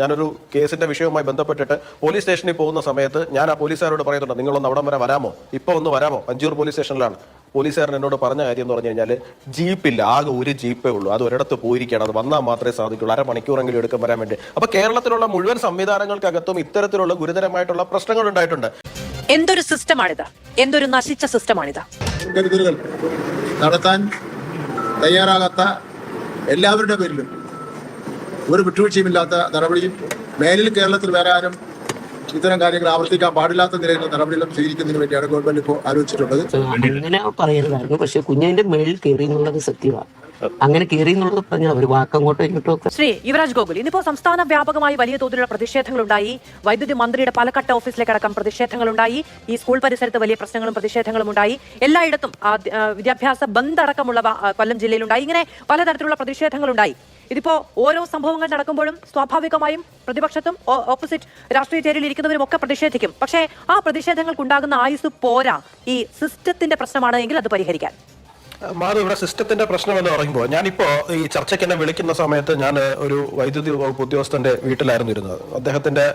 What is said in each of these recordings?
ഞാനൊരു കേസിന്റെ വിഷയവുമായി ബന്ധപ്പെട്ടിട്ട് പോലീസ് സ്റ്റേഷനിൽ പോകുന്ന സമയത്ത് ഞാൻ ആ പോലീസുകാരോട് പറയുന്നുണ്ട് നിങ്ങളൊന്ന് അവിടം വരെ വരാമോ ഇപ്പൊ ഒന്ന് വരാമോ അഞ്ചൂർ പോലീസ് സ്റ്റേഷനിലാണ് പോലീസുകാരൻ എന്നോട് പറഞ്ഞ കാര്യം എന്ന് പറഞ്ഞു കഴിഞ്ഞാൽ ജീപ്പില്ല ആകെ ഒരു ജീപ്പേ ഉള്ളൂ അത് ഒരിടത്ത് പോയിരിക്കണം അത് വന്നാൽ മാത്രമേ സാധിക്കുള്ളൂ അരമണിക്കൂറെങ്കിലും എടുക്കാൻ വരാൻ വേണ്ടി അപ്പൊ കേരളത്തിലുള്ള മുഴുവൻ സംവിധാനങ്ങൾക്കകത്തും ഇത്തരത്തിലുള്ള ഗുരുതരമായിട്ടുള്ള പ്രശ്നങ്ങൾ ഉണ്ടായിട്ടുണ്ട് എന്തൊരു സിസ്റ്റമാണിത് എന്തൊരു നശിച്ച സിസ്റ്റമാണിത് നടത്താൻ തയ്യാറാകാത്ത എല്ലാവരുടെ പേരിലും ഒരു വിട്ടുവീഴ്ചയുമില്ലാത്ത നടപടിയും മേലിൽ കേരളത്തിൽ വേറെ ആരും ഇത്തരം കാര്യങ്ങൾ ആവർത്തിക്കാൻ പാടില്ലാത്ത നിലയിലുള്ള നടപടികളും സ്വീകരിക്കുന്നതിന് വേണ്ടിയാണ് ഗവൺമെന്റ് ഇപ്പോൾ ആലോചിച്ചിട്ടുള്ളത്. പക്ഷെ കുഞ്ഞിന്റെ മേളിൽ കയറി എന്നുള്ളത് സത്യമാണ്. അങ്ങനെ കയറി എന്നുള്ളത് പറഞ്ഞാൽ ഒരു വാക്ക് ഇങ്ങോട്ടോ ഒക്കെ ശ്രീ യുവരാജ് ഗോകുൽ ഇന്നിപ്പോ സംസ്ഥാന വ്യാപകമായി വലിയ തോതിലുള്ള പ്രതിഷേധങ്ങളുണ്ടായി. വൈദ്യുതി മന്ത്രിയുടെ പാലക്കാട്ട് ഓഫീസിലേക്കടക്കം പ്രതിഷേധങ്ങളുണ്ടായി. ഈ സ്കൂൾ പരിസരത്ത് വലിയ പ്രശ്നങ്ങളും പ്രതിഷേധങ്ങളും ഉണ്ടായി എല്ലായിടത്തും വിദ്യാഭ്യാസ ബന്ദ് അടക്കമുള്ളവ കൊല്ലം ജില്ലയിലുണ്ടായി. ഇങ്ങനെ പലതരത്തിലുള്ള പ്രതിഷേധങ്ങളുണ്ടായി. ഇതിപ്പോ ഓരോ സംഭവങ്ങൾ നടക്കുമ്പോഴും സ്വാഭാവികമായും പ്രതിപക്ഷത്തും ഓപ്പോസിറ്റ് രാഷ്ട്രീയ ചേരിയിൽ ഇരിക്കുന്നവരും ഒക്കെ പ്രതിഷേധിക്കും. പക്ഷേ ആ പ്രതിഷേധങ്ങൾക്കുണ്ടാകുന്ന ആയുസ് പോരാ. ഈ സിസ്റ്റത്തിന്റെ പ്രശ്നമാണ് എങ്കിൽ അത് പരിഹരിക്കാൻ. മാധവ് ഇവിടെ സിസ്റ്റത്തിന്റെ പ്രശ്നം എന്ന് പറയുമ്പോൾ ഞാനിപ്പോ ഈ ചർച്ചയ്ക്ക് എന്നെ വിളിക്കുന്ന സമയത്ത് ഞാൻ ഒരു വൈദ്യുതി വകുപ്പ് ഉദ്യോഗസ്ഥന്റെ വീട്ടിലായിരുന്നു ഇരുന്നത്. അദ്ദേഹത്തിന്റെ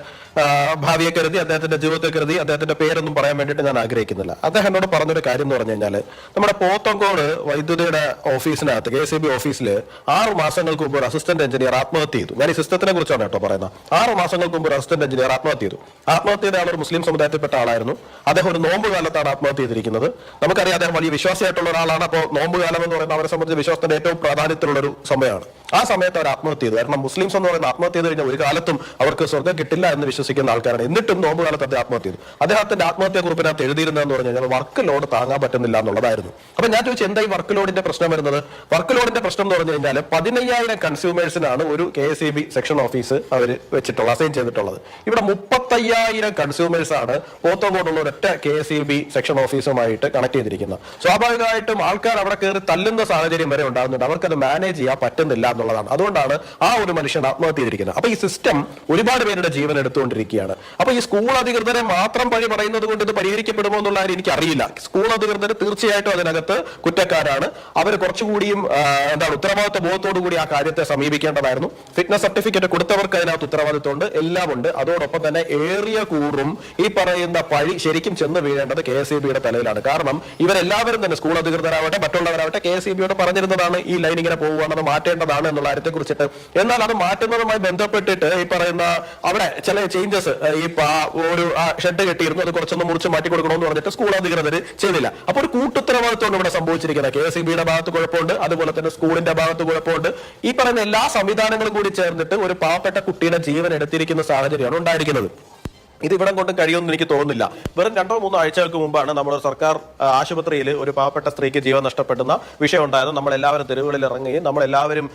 ഭാവിയെ കരുതി അദ്ദേഹത്തിന്റെ ജീവിതത്തെ കരുതി അദ്ദേഹത്തിന്റെ പേരൊന്നും പറയാൻ വേണ്ടിയിട്ട് ഞാൻ ആഗ്രഹിക്കുന്നില്ല. അദ്ദേഹം എന്നോട് പറഞ്ഞൊരു കാര്യം എന്ന് പറഞ്ഞു കഴിഞ്ഞാൽ നമ്മുടെ പോത്തങ്കോട് വൈദ്യുതിയുടെ ഓഫീസിനകത്ത് കെ സി ബി ഓഫീസിൽ ആറ് മാസങ്ങൾക്ക് മുമ്പ് ഒരു അസിസ്റ്റന്റ് എഞ്ചിനീയർ ആത്മഹത്യ ചെയ്തു. ഞാൻ ഈ സിസ്റ്റത്തിനെ കുറിച്ചാണ് കേട്ടോ പറയുന്നത്. ആറ് മാസങ്ങൾക്ക് മുമ്പ് ഒരു അസിസ്റ്റന്റ് എഞ്ചിനീയർ ആത്മഹത്യ ചെയ്തു. ആത്മഹത്യ ചെയ്ത ആൾ ഒരു മുസ്ലിം സമുദായത്തിൽപ്പെട്ട ആളായിരുന്നു. അദ്ദേഹം ഒരു നോമ്പ് കാലത്താണ് ആത്മഹത്യ ചെയ്തിരിക്കുന്നത്. നമുക്കറിയാം അദ്ദേഹം വലിയ വിശ്വാസിയായിട്ടുള്ള ഒരാളാണ്. അപ്പോൾ നോമ്പ് കാലം എന്ന് പറയുന്നത് അവരെ സംബന്ധിച്ച് വിശ്വാസത്തിന്റെ ഏറ്റവും പ്രാധാന്യത്തിലുള്ള ഒരു സമയമാണ്. ആ സമയത്ത് അവർ ആത്മഹത്യ ചെയ്തു. കാരണം മുസ്ലിംസ് എന്ന് പറയുന്ന ആത്മഹത്യ ചെയ്ത് കഴിഞ്ഞാൽ ഒരു കാലത്തും അവർക്ക് സ്വർഗം കിട്ടില്ല എന്ന് വിശ്വസിക്കുന്ന ആൾക്കാരാണ്. എന്നിട്ടും നോമ്പ് കാലത്ത് അദ്ദേഹം ആത്മഹത്യ ചെയ്തു. അദ്ദേഹത്തിന്റെ ആത്മഹത്യാ കുറിപ്പിനകത്ത് എഴുതിയിരുന്നതെന്ന് പറഞ്ഞു കഴിഞ്ഞാൽ വർക്ക് ലോഡ് താങ്ങാൻ പറ്റുന്നില്ല എന്നുള്ളതായിരുന്നു. അപ്പൊ ഞാൻ ചോദിച്ചു എന്താ ഈ വർക്ക് ലോഡിന്റെ പ്രശ്നം വരുന്നത്? വർക്ക് ലോഡിന്റെ പ്രശ്നം എന്ന് പറഞ്ഞു കഴിഞ്ഞാൽ പതിനയ്യായിരം കൺസ്യൂമേഴ്സിനാണ് ഒരു K S B section office അവർ വെച്ചിട്ടുള്ളത് അസൈൻ ചെയ്തിട്ടുള്ളത്. ഇവിടെ മുപ്പത്തയ്യായിരം കൺസ്യൂമേഴ്സ് ആണ് പോത്തോങ്കോടുള്ള ഒരൊറ്റ കെ എസ് ബി സെക്ഷൻ ഓഫീസുമായിട്ട് കണക്ട് ചെയ്തിരിക്കുന്നത്. സ്വാഭാവികമായിട്ടും ആൾക്കാർ അവിടെ കയറി തല്ലുന്ന സാഹചര്യം വരെ ഉണ്ടാകുന്നുണ്ട്. അവർക്കത് മാനേജ് ചെയ്യാൻ പറ്റുന്നില്ല എന്നുള്ളതാണ്. അതുകൊണ്ടാണ് ആ ഒരു മനുഷ്യൻ ആത്മഹത്യ ചെയ്തിരിക്കുന്നത്. അപ്പൊ ഈ സിസ്റ്റം ഒരുപാട് പേരുടെ ജീവൻ എടുത്തുകൊണ്ടിരിക്കുകയാണ് അപ്പൊ ഈ സ്കൂൾ അധികൃതരെ മാത്രം പഴി പറയുന്നത് കൊണ്ട് ഇത് പരിഹരിക്കപ്പെടുമോ എന്നുള്ള കാര്യം എനിക്ക് അറിയില്ല സ്കൂൾ അധികൃതർ തീർച്ചയായിട്ടും അതിനകത്ത് കുറ്റക്കാരാണ്. അവർ കുറച്ചുകൂടിയും എന്താണ് ഉത്തരവാദിത്വ ബോധത്തോടു കൂടി ആ കാര്യത്തെ സമീപിക്കേണ്ടതായിരുന്നു. ഫിറ്റ്നസ് സർട്ടിഫിക്കറ്റ് കൊടുത്തവർക്ക് അതിനകത്ത് ഉത്തരവാദിത്വമുണ്ട് എല്ലാം ഉണ്ട് അതോടൊപ്പം തന്നെ ഏറിയ കൂറും ഈ പറയുന്ന പഴി ശരിക്കും ചെന്ന് വീഴേണ്ടത് കെ എസ് ബിയുടെ തലയിലാണ്. കാരണം ഇവരെല്ലാവരും തന്നെ സ്കൂൾ അധികൃതരാവട്ടെ മറ്റുള്ളവരാവട്ടെ കെ എസ് ബിയോട് പറഞ്ഞിരുന്നതാണ് ഈ ലൈൻ ഇങ്ങനെ പോവുകയാണെന്ന് മാറ്റേണ്ടതാണ് എന്നുള്ള കാര്യത്തെ കുറിച്ചിട്ട് എന്നാൽ അത് മാറ്റുന്നതുമായി ബന്ധപ്പെട്ടിട്ട് ഈ പറയുന്ന അവിടെ ചില ചേഞ്ചസ് ഈ ഒരു ഷെഡ് കെട്ടിയിരുന്നു അത് കുറച്ചൊന്ന് മുറിച്ച് മാറ്റി കൊടുക്കണമെന്ന് പറഞ്ഞിട്ട് സ്കൂൾ അധികൃതർ ചെയ്തില്ല. അപ്പോൾ ഒരു കൂട്ടുത്തരവാദിത്വമാണ് ഇവിടെ സംഭവിച്ചിരിക്കുന്നത്. കെ എസ് ബിയുടെ ഭാഗത്ത് കുഴപ്പമുണ്ട് അതുപോലെ തന്നെ സ്കൂളിന്റെ ഭാഗത്ത് കുഴപ്പമുണ്ട്. ഈ പറയുന്ന എല്ലാ സംവിധാനങ്ങളും കൂടി ചേർന്നിട്ട് ഒരു പാവപ്പെട്ട കുട്ടിയുടെ ജീവൻ എടുത്തിരിക്കുന്ന സാഹചര്യമാണ് ഉണ്ടായിരിക്കുന്നത്. ഇത് ഇവിടം കൊണ്ട് കഴിയുമെന്ന് എനിക്ക് തോന്നുന്നില്ല. വെറും രണ്ടോ മൂന്നോ ആഴ്ചകൾക്ക് മുമ്പാണ് നമ്മുടെ സർക്കാർ ആശുപത്രിയിൽ ഒരു പാവപ്പെട്ട സ്ത്രീക്ക് ജീവൻ നഷ്ടപ്പെടുന്ന വിഷയം ഉണ്ടായത്. നമ്മൾ എല്ലാവരും തെരുവുകളിൽ ഇറങ്ങുകയും നമ്മൾ എല്ലാവരും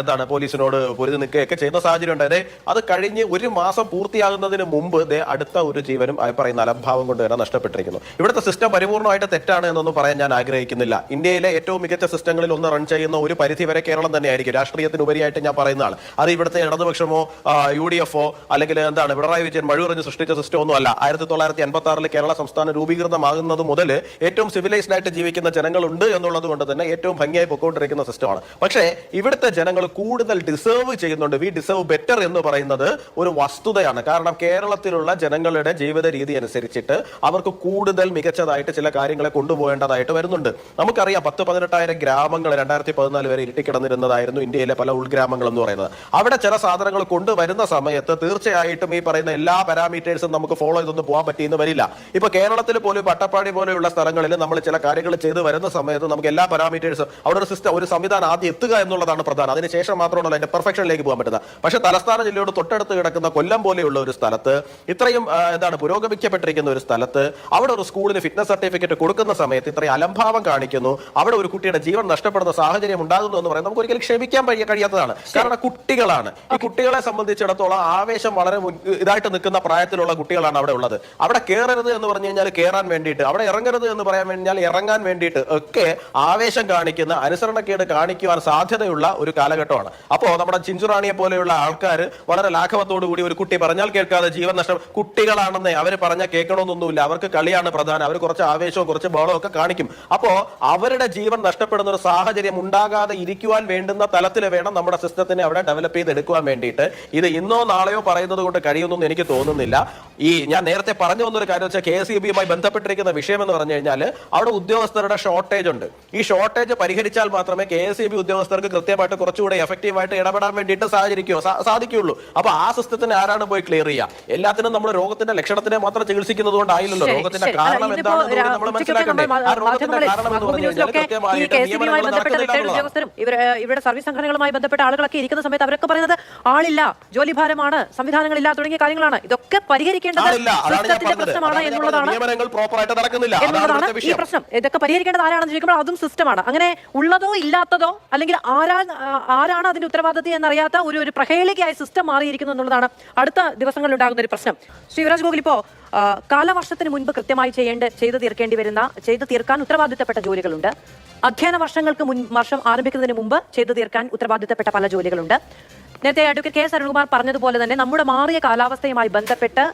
എന്താണ് പോലീസിനോട് പൊരുതി നിൽക്കുകയൊക്കെ ചെയ്യുന്ന സാഹചര്യം ഉണ്ടായത്. അത് കഴിഞ്ഞ് ഒരു മാസം പൂർത്തിയാകുന്നതിന് മുമ്പ് ദേ അടുത്ത ഒരു ജീവനും പറയുന്ന അലംഭാവം കൊണ്ട് തന്നെ നഷ്ടപ്പെട്ടിരിക്കുന്നു. ഇവിടുത്തെ സിസ്റ്റം പരിപൂർണമായിട്ട് തെറ്റാണ് എന്നൊന്നും പറയാൻ ഞാൻ ആഗ്രഹിക്കുന്നില്ല. ഇന്ത്യയിലെ ഏറ്റവും മികച്ച സിസ്റ്റങ്ങളിൽ ഒന്ന് റൺ ചെയ്യുന്ന ഒരു പരിധി വരെ കേരളം തന്നെയായിരിക്കും. രാഷ്ട്രീയത്തിനുപരിയായിട്ട് ഞാൻ പറയുന്നതാണ്. അത് ഇവിടുത്തെ ഇടതുപക്ഷമോ യു ഡി എഫോ അല്ലെങ്കിൽ എന്താണ് പിണറായി വിജയൻ മഴുവറിഞ്ഞ് സൃഷ്ടിച്ച സിസ്റ്റം ഒന്നും അല്ല ആയിരത്തി തൊള്ളായിരത്തി എൺപത്തി ആറിൽ കേരള സംസ്ഥാനം രൂപീകൃതമാകുന്നത് മുതൽ ഏറ്റവും സിവിലൈസ്ഡ് ആയിട്ട് ജീവിക്കുന്ന ജനങ്ങളുണ്ട് എന്നുള്ളത് കൊണ്ട് തന്നെ ഏറ്റവും ഭംഗിയായി പൊക്കോണ്ടിരിക്കുന്ന സിസ്റ്റമാണ് പക്ഷേ ഇവിടുത്തെ ജനങ്ങൾ കൂടുതൽ ഡിസേർവ് ചെയ്യുന്നുണ്ട്. വി ഡിസേർവ് ബെറ്റർ എന്ന് പറയുന്നത് ഒരു വസ്തുതയാണ്. കാരണം കേരളത്തിലുള്ള ജനങ്ങളുടെ ജീവിത രീതി അനുസരിച്ചിട്ട് അവർക്ക് കൂടുതൽ മികച്ചതായിട്ട് ചില കാര്യങ്ങളെ കൊണ്ടുപോകേണ്ടതായിട്ട് വരുന്നുണ്ട്. നമുക്കറിയാം പത്ത് പതിനെട്ടായിരം ഗ്രാമങ്ങൾ രണ്ടായിരത്തി പതിനാല് വരെ ഇരുട്ടിക്കിടന്നിരുന്നതായിരുന്നു ഇന്ത്യയിലെ പല ഉൾഗ്രാമങ്ങൾ എന്ന് പറയുന്നത്. അവിടെ ചില സാധനങ്ങൾ കൊണ്ടുവരുന്ന സമയത്ത് തീർച്ചയായിട്ടും ഈ പറയുന്ന എല്ലാ പാരാമീറ്റേഴ്സും നമുക്ക് ഫോളോ ചെയ്തൊന്നും പോകാൻ പറ്റിയെന്ന് വരില്ല. ഇപ്പൊ കേരളത്തിൽ പോലും പട്ടപ്പാടി പോലെയുള്ള സ്ഥലങ്ങളിൽ നമ്മൾ ചില കാര്യങ്ങൾ ചെയ്തു വരുന്ന സമയത്ത് നമുക്ക് എല്ലാ പാരാമീറ്റേഴ്സും അവിടെ ഒരു സിസ്റ്റം ഒരു സംവിധാനം ആദ്യം എത്തുക എന്നുള്ളതാണ് പ്രധാനം. അതിനുശേഷം മാത്രമല്ല അതിന്റെ പെർഫെക്ഷനിലേക്ക് പോകാൻ പറ്റുന്നത്. പക്ഷെ തലസ്ഥാന ജില്ലയോട് തൊട്ടടുത്ത് കിടക്കുന്ന കൊല്ലം പോലെയുള്ള ഒരു സ്ഥലത്ത് ഇത്രയും എന്താണ് പുരോഗമിക്കപ്പെട്ടിരിക്കുന്ന ഒരു സ്ഥലത്ത് അവിടെ ഒരു സ്കൂളിന് ഫിറ്റ്നസ് സർട്ടിഫിക്കറ്റ് കൊടുക്കുന്ന സമയത്ത് ഇത്രയും അലംഭാവം കാണിക്കുന്നു. അവിടെ ഒരു കുട്ടിയുടെ ജീവൻ നഷ്ടപ്പെടുന്ന സാഹചര്യം ഉണ്ടാകുന്നു എന്ന് പറയുന്നത് നമുക്ക് ഒരിക്കലും ക്ഷമിക്കാൻ കഴിയ- കഴിയാത്തതാണ്. കാരണം കുട്ടികളാണ്. ഈ കുട്ടികളെ സംബന്ധിച്ചിടത്തോളം ആവേശം വളരെ ഇതായിട്ട് നിൽക്കുന്ന പ്രായത്തിലുള്ള പ്രായമുള്ള കുട്ടികളാണ് അവിടെ ഉള്ളത്. അവിടെ കയറരുത് എന്ന് പറഞ്ഞു കഴിഞ്ഞാൽ കയറാൻ വേണ്ടിയിട്ട് അവിടെ ഇറങ്ങരുത് എന്ന് പറയാൻ കഴിഞ്ഞാൽ ഇറങ്ങാൻ വേണ്ടിയിട്ട് ഒക്കെ ആവേശം കാണിക്കുന്ന അനുസരണക്കേട് കാണിക്കുവാൻ സാധ്യതയുള്ള ഒരു കാലഘട്ടമാണ്. അപ്പോ നമ്മുടെ ചിഞ്ചുറാണിയെ പോലെയുള്ള ആൾക്കാർ വളരെ ലാഘവത്തോടു കൂടി ഒരു കുട്ടി പറഞ്ഞാൽ കേൾക്കാതെ ജീവൻ നഷ്ടം. കുട്ടികളാണെന്നേ അവർ പറഞ്ഞാൽ കേൾക്കണമെന്നൊന്നുമില്ല. അവർക്ക് കളിയാണ് പ്രധാനം. അവർ കുറച്ച് ആവേശവും കുറച്ച് ബോളവും ഒക്കെ കാണിക്കും. അപ്പോ അവരുടെ ജീവൻ നഷ്ടപ്പെടുന്ന ഒരു സാഹചര്യം ഉണ്ടാകാതെ ഇരിക്കുവാൻ വേണ്ടുന്ന തലത്തിൽ വേണം നമ്മുടെ സിസ്റ്റത്തിനെ അവിടെ ഡെവലപ്പ് ചെയ്തെടുക്കുവാൻ വേണ്ടിയിട്ട്. ഇത് ഇന്നോ നാളെയോ പറയുന്നത് കൊണ്ട് കഴിയുമെന്നൊന്നും എനിക്ക് തോന്നുന്നില്ല. ഈ ഞാൻ നേരത്തെ പറഞ്ഞു വന്നൊരു കാര്യം വെച്ചാൽ കെ എസ് ഇ ബിയുമായി ബന്ധപ്പെട്ടിരിക്കുന്ന വിഷയം എന്ന് പറഞ്ഞു കഴിഞ്ഞാൽ അവിടെ ഉദ്യോഗസ്ഥരുടെ ഷോർട്ടേജ് ഉണ്ട്. ഈ ഷോർട്ടേജ് പരിഹരിച്ചാൽ മാത്രമേ കെ എസ് ഇ ബി ഉദ്യോഗസ്ഥർക്ക് കൃത്യമായിട്ട് കുറച്ചുകൂടെ എഫക്റ്റീവായിട്ട് ഇടപെടാൻ വേണ്ടിയിട്ട് സാഹചര്യക്കോ സാധിക്കുകയുള്ളൂ. അപ്പൊ ആ സിസ്റ്റത്തിന് ആരാണ് പോയി ക്ലിയർ ചെയ്യുക? എല്ലാത്തിനും നമ്മൾ രോഗത്തിന്റെ ലക്ഷണത്തിനെ മാത്രം ചികിത്സിക്കുന്നത് കൊണ്ടായില്ലല്ലോ. രോഗത്തിന്റെ കാരണം എന്താണെന്ന് നമ്മൾ മനസ്സിലാക്കണ്ടേ. ആ രോഗത്തിന്റെ കാരണം എന്ന് പറഞ്ഞു കഴിഞ്ഞാൽ കൃത്യമായിട്ട് ഇവരുടെ സർവീസ് സംഘടനകളുമായി ബന്ധപ്പെട്ട ആളുകളൊക്കെ ഇരിക്കുന്ന സമയത്ത് അവരൊക്കെ പറയുന്നത് ആളില്ല ജോലിഭാരമാണ് സംവിധാനങ്ങളില്ല തുടങ്ങിയ കാര്യങ്ങളാണ്. ഇതൊക്കെ പരിഹരിക്കേണ്ടത് സിസ്റ്റത്തിന്റെ പ്രശ്നമാണ് എന്നുള്ളതാണ്. എന്നുള്ളതാണ് ഈ പ്രശ്നം. ഇതൊക്കെ പരിഹരിക്കേണ്ടത് ആരാണെന്ന് ചോദിക്കുമ്പോൾ അതും സിസ്റ്റമാണ്. അങ്ങനെ ഉള്ളതോ ഇല്ലാത്തതോ അല്ലെങ്കിൽ ആരാ ആരാണ് അതിന്റെ ഉത്തരവാദിത്തം എന്നറിയാത്ത ഒരു ഒരു പ്രഹേളികയായ സിസ്റ്റം മാറിയിരിക്കുന്നു എന്നുള്ളതാണ് അടുത്ത ദിവസങ്ങളിൽ ഉണ്ടാകുന്ന ഒരു പ്രശ്നം. ശിവരാജ് ഗോകുൽ ഇപ്പോ കാലവർഷത്തിന് മുൻപ് കൃത്യമായി ചെയ്യേണ്ട ചെയ്തു തീർക്കേണ്ടി വരുന്ന ചെയ്തു തീർക്കാൻ ഉത്തരവാദിത്തപ്പെട്ട ജോലികളുണ്ട്. അധ്യയന വർഷങ്ങൾക്ക് മുൻ വർഷം ആരംഭിക്കുന്നതിന് മുമ്പ് ചെയ്തു തീർക്കാൻ ഉത്തരവാദിത്തപ്പെട്ട പല ജോലികളുണ്ട്. നേരത്തെ അഡ്വക്കേറ്റ് കെ എസ് അരുൺകുമാർ പറഞ്ഞതുപോലെ തന്നെ നമ്മുടെ മാറിയ കാലാവസ്ഥയുമായി ബന്ധപ്പെട്ട്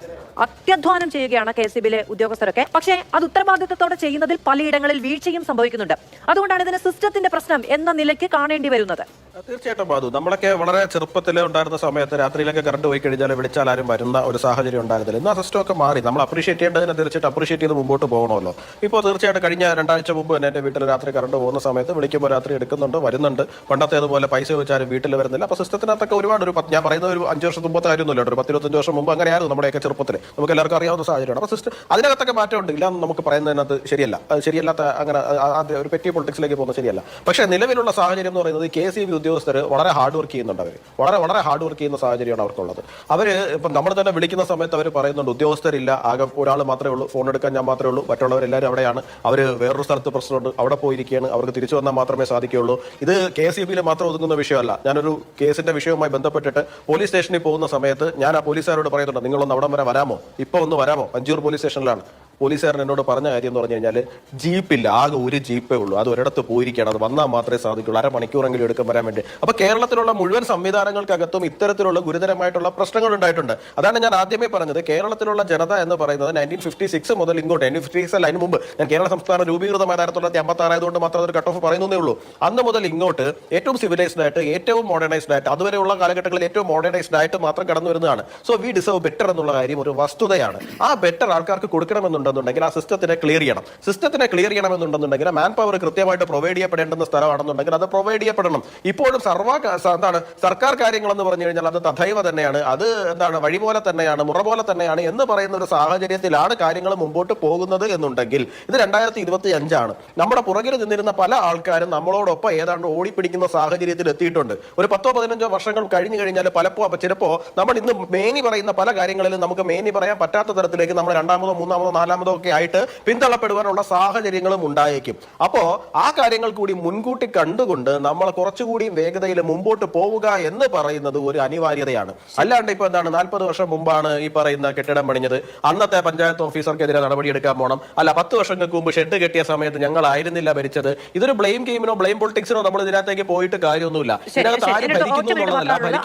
അത്യധ്വാനം ചെയ്യുകയാണ് കെ എസ് ബിയിലെ ഉദ്യോഗസ്ഥരൊക്കെ. പക്ഷേ അത് ഉത്തരവാദിത്തത്തോടെ ചെയ്യുന്നതിൽ പലയിടങ്ങളിൽ വീഴ്ചയും സംഭവിക്കുന്നുണ്ട്. അതുകൊണ്ടാണ് ഇതിന് സിസ്റ്റത്തിന്റെ പ്രശ്നം എന്ന നിലയ്ക്ക് കാണേണ്ടി വരുന്നത്. തീർച്ചയായിട്ടും ബാധു. നമ്മളൊക്കെ വളരെ ചെറുപ്പത്തിൽ ഉണ്ടായിരുന്ന സമയത്ത് രാത്രിയിലൊക്കെ കറണ്ട് പോയി കഴിഞ്ഞാൽ വിളിച്ചാൽ ആരും വരുന്ന ഒരു സാഹചര്യം ഉണ്ടായിരുന്നില്ല. ഇന്ന് ആ മാറി. നമ്മൾ അപ്രീഷിയേറ്റ് ചെയ്യേണ്ടതിനെ തീർച്ചയായിട്ടും അപ്രീഷിയേറ്റ് ചെയ്ത് മുമ്പോട്ട് പോകണമല്ലോ. ഇപ്പോൾ തീർച്ചയായിട്ടും കഴിഞ്ഞ രണ്ടാഴ്ച മുമ്പ് തന്നെ എന്റെ വീട്ടിൽ രാത്രി കറണ്ട് പോകുന്ന സമയത്ത് വിളിക്കുമ്പോൾ രാത്രി എടുക്കുന്നുണ്ട് വരുന്നുണ്ട്. പണ്ടത്തേതുപോലെ പൈസ ചോദിച്ചാലും വീട്ടിൽ വരുന്നില്ല. അപ്പോൾ സിസ്റ്റത്തിനകത്തൊക്കെ ഒരുപാട് ഒരു ഞാൻ പറയുന്ന ഒരു അഞ്ച് വർഷം മുമ്പത്തെ കാര്യമൊന്നുമില്ല. ഒരു പത്തിരുപത്തഞ്ച് വർഷം മുമ്പ് അങ്ങനെയായിരുന്നു നമ്മുടെയൊക്കെ ചെറുപ്പത്തിൽ നമുക്ക് എല്ലാവർക്കും അറിയാവുന്ന സാഹചര്യമാണ്. അപ്പോൾ സിസ്റ്റം അതിനകത്തൊക്കെ മാറ്റമുണ്ട് ഇല്ല എന്ന് നമുക്ക് പറയുന്നതിനകത്ത് ശരിയല്ല. ശരിയല്ലാത്ത അങ്ങനെ ആദ്യം ഒരു പെറ്റി പൊളിറ്റിക്സിലേക്ക് പോകുന്നത് ശരിയല്ല. പക്ഷേ നിലവിലുള്ള സാഹചര്യം എന്ന് പറയുന്നത് കെ സി ബി ഉദ്യോഗസ്ഥർ വളരെ ഹാർഡ് വർക്ക് ചെയ്യുന്നുണ്ട് അവർ വളരെ വളരെ ഹാർഡ് വർക്ക് ചെയ്യുന്ന സാഹചര്യമാണ് അവർക്കുള്ളത്. അവർ ഇപ്പം നമ്മൾ തന്നെ വിളിക്കുന്ന സമയത്ത് അവർ പറയുന്നുണ്ട് ഉദ്യോഗസ്ഥരില്ല. ആകെ ഒരാൾ മാത്രമേ ഉള്ളൂ. ഫോൺ എടുക്കാൻ ഞാൻ മാത്രമേ ഉള്ളൂ. മറ്റുള്ളവരെല്ലാവരും അവിടെയാണ്. അവർ വേറൊരു സ്ഥലത്ത് പ്രശ്നമുണ്ട്. അവിടെ പോയിരിക്കുകയാണ്. അവർക്ക് തിരിച്ചു വന്നാൽ മാത്രമേ സാധിക്കുകയുള്ളൂ. ഇത് കെ സി ബിയിൽ മാത്രം ഒതുങ്ങുന്ന വിഷയമല്ല. ഞാനൊരു കേസിന്റെ വിഷയവുമായി ബന്ധപ്പെട്ടിട്ട് പോലീസ് സ്റ്റേഷനിൽ പോകുന്ന സമയത്ത് ഞാൻ ആ പോലീസുകാരോട് പറയുന്നുണ്ട് നിങ്ങളൊന്ന് അവിടം വരെ വരാമോ? ഇപ്പോൾ ഒന്ന് വരാമോ? അഞ്ചൂർ പോലീസ് സ്റ്റേഷനിലാണ്. പോലീസുകാരൻ എന്നോട് പറഞ്ഞ കാര്യം എന്ന് പറഞ്ഞു കഴിഞ്ഞാൽ ജീപ്പില്ല ആകെ ഒരു ജീപ്പേ ഉള്ളൂ. അത് ഒരിടത്ത് പോയിരിക്കണം അത് വന്നാൽ മാത്രമേ സാധിക്കുള്ളൂ. അരമണിക്കൂറെങ്കിലും എടുക്കാൻ വരാൻ വേണ്ടി. അപ്പൊ കേരളത്തിലുള്ള മുഴുവൻ സംവിധാനങ്ങൾക്കകത്തും ഇത്തരത്തിലുള്ള ഗുരുതരമായിട്ടുള്ള പ്രശ്നങ്ങൾ ഉണ്ടായിട്ടുണ്ട്. അതാണ് ഞാൻ ആദ്യമേ പറഞ്ഞത്. കേരളത്തിലുള്ള ജനത എന്ന് പറയുന്നത് നയന്റീൻ ഫിഫ്റ്റി സിക്സ് മുതൽ ഇങ്ങോട്ട് നയന്റീൻ ഫിഫ്റ്റി സിക്സ് അതിന് മുമ്പ്. ഞാൻ കേരള സംസ്ഥാനം രൂപീകൃതമായ തൊള്ളായിരത്തി അമ്പത്തി ആറായതുകൊണ്ട് മാത്രം അതൊരു കട്ട് ഓഫ് പറയുന്നേ ഉള്ളൂ. അന്ന് മുതൽ ഇങ്ങോട്ട് ഏറ്റവും സിവിലൈസ്ഡ് ആയിട്ട് ഏറ്റവും മോഡേണൈസ്ഡ് ആയിട്ട് അതുവരെയുള്ള കാലഘട്ടങ്ങളിൽ ഏറ്റവും മോഡേണൈസ്ഡ് ആയിട്ട് മാത്രം കടന്നു വരുന്നതാണ്. സോ വി ഡിസേർവ് ബെറ്റർ എന്നുള്ള കാര്യം ഒരു വസ്തുതയാണ്. ആ ബെറ്റർ ആൾക്കാർക്ക് കൊടുക്കണമെന്നുണ്ടെന്നുണ്ടെങ്കിൽ ആ സിസ്റ്റത്തിനെ ക്ലിയർ ചെയ്യണം. സിസ്റ്റത്തിനെ ക്ലിയർ ചെയ്യണമെന്നുണ്ടെന്നുണ്ടെങ്കിൽ മാൻ പവർ കൃത്യമായിട്ട് പ്രൊവൈഡ് ചെയ്യപ്പെടേണ്ടുന്ന സ്ഥലമാണെന്നുണ്ടെങ്കിൽ അത് പ്രൊവൈഡ് ചെയ്യപ്പെടണം. ഇപ്പോഴും സർവ എന്താണ് സർക്കാർ കാര്യങ്ങൾ എന്ന് പറഞ്ഞു കഴിഞ്ഞാൽ അത് തഥൈവ തന്നെയാണ്. അത് എന്താണ് വഴി പോലെ തന്നെയാണ് മുറ പോലെ തന്നെയാണ് എന്ന് പറയുന്ന ഒരു സാഹചര്യത്തിലാണ് കാര്യങ്ങൾ മുമ്പോട്ട് പോകുന്നത് എന്നുണ്ടെങ്കിൽ ഇത് രണ്ടായിരത്തി ഇരുപത്തി അഞ്ചാണ് നമ്മുടെ പുറകിൽ നിന്നിരുന്ന പല ആൾക്കാരും നമ്മളോടൊപ്പം ഏതാണ്ട് ഓടിപ്പിടിക്കുന്ന സാഹചര്യത്തിൽ എത്തിയിട്ടുണ്ട്. ഒരു പത്തോ പതിനഞ്ചോ വർഷങ്ങൾ കഴിഞ്ഞു കഴിഞ്ഞാൽ പലപ്പോ ചിലപ്പോ നമ്മൾ ഇന്ന് മേനി പറയുന്ന പല കാര്യങ്ങളിലും നമുക്ക് മേനി പറയാൻ പറ്റാത്ത തരത്തിലേക്ക് നമ്മൾ രണ്ടാമതോ മൂന്നാമതോ നാലാമതോ ഒക്കെ ആയിട്ട് പിന്തള്ളപ്പെടുവാനുള്ള സാഹചര്യങ്ങളും ഉണ്ടായേക്കും. അപ്പോ ആ കാര്യങ്ങൾ കൂടി മുൻകൂട്ടി കണ്ടുകൊണ്ട് നമ്മൾ കുറച്ചുകൂടി വേഗതയിൽ മുമ്പോട്ട് പോവുക എന്ന് പറയുന്നത് ഒരു അനിവാര്യതയാണ്. അല്ലാണ്ട് ഇപ്പൊ എന്താണ് നാൽപ്പത് വർഷം മുമ്പാണ് ഈ പറയുന്ന കെട്ടിടം പണിഞ്ഞത്. അന്നത്തെ പഞ്ചായത്ത് ഓഫീസർക്കെതിരെ നടപടിയെടുക്കാൻ പോകണം അല്ല പത്ത് വർഷങ്ങൾക്ക് മുമ്പ് ഷെഡ് കെട്ടിയ സമയത്ത് ഞങ്ങൾ ആയിരുന്നില്ല ഭരിച്ചത്. ഇതൊരു ബ്ലെയിം ഗെയിമിനോ ബ്ലെയിം പൊളിറ്റിക്സിനോ നമ്മൾ ഇതിനകത്തേക്ക് പോയിട്ട് കാര്യമൊന്നുമില്ല. ഇതിനകത്ത് ആരും ഭരിക്കുന്നു എന്നുള്ളതല്ല